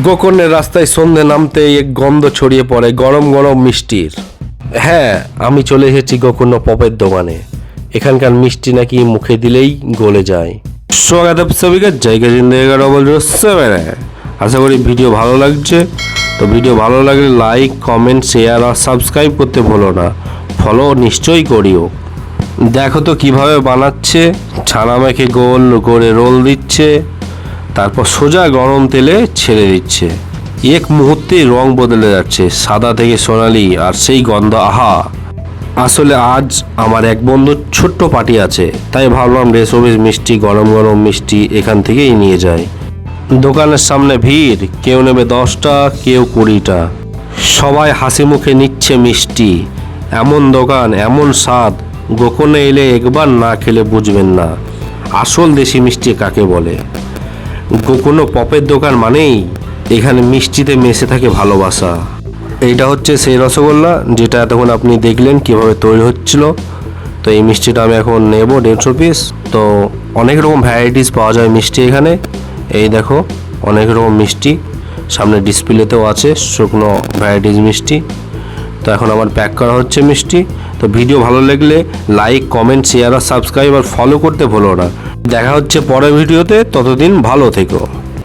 গোকর্ণের রাস্তায় সন্ধে নামতে এক গন্ধ ছড়িয়ে পড়ে, গরম গরম মিষ্টির। হ্যাঁ আমি চলে এসেছি গোকর্ণ পপের দোকানে। এখানকার মিষ্টি নাকি মুখে দিলেই গলে যায়। স্বাগত সবিকা জায়গা জিন্দেগা ডবল আশা করি ভিডিও ভালো লাগছে। তো ভিডিও ভালো লাগলে লাইক কমেন্ট শেয়ার আর সাবস্ক্রাইব করতে ভুলো না। ফলো নিশ্চয়ই করিও। দেখো তো কীভাবে বানাচ্ছে। ছানা মেখে গোল করে রোল দিচ্ছে। তারপর সোজা গরম তেলে ছেড়ে দিচ্ছে। এক মুহূর্তে রং বদলে যাচ্ছে, সাদা থেকে সোনালি, আর সেই গন্ধ, আহা! আসলে আজ আমার এক বন্ধুর ছোট্ট পার্টি আছে, তাই ভাবলাম রেসবিস মিষ্টি, গরম গরম মিষ্টি এখান থেকেই নিয়ে যায় দোকানের সামনে ভিড়, কেউ নেবে দশটা, কেউ কুড়িটা। সবাই হাসি মুখে নিচ্ছে মিষ্টি। এমন দোকান, এমন স্বাদ গোকর্ণে এলে একবার না খেলে বুঝবেন না। আসল দেশি মিষ্টি কাকে বলে? কোনো পপের দোকান মানেই এখানে মিষ্টিতে মেশে থাকে ভালোবাসা। এইটা হচ্ছে সেই রসগোল্লা, যেটা এতক্ষণ আপনি দেখলেন কীভাবে তৈরি হচ্ছিল। তো এই মিষ্টিটা আমি এখন নেব দেড়শো পিস তো অনেক রকম ভ্যারাইটিস পাওয়া যায় মিষ্টি এখানে। এই দেখো, অনেক রকম মিষ্টি। সামনে ডিসপ্লেতেও আছে শুকনো ভ্যারাইটিস মিষ্টি। তো এখন আমার প্যাক করা হচ্ছে মিষ্টি। তো ভিডিও ভালো লাগলে লাইক কমেন্ট শেয়ার আর সাবস্ক্রাইব আর ফলো করতে ভুলো না। দেখা হচ্ছে পরের ভিডিওতে ততদিন ভালো থেকো।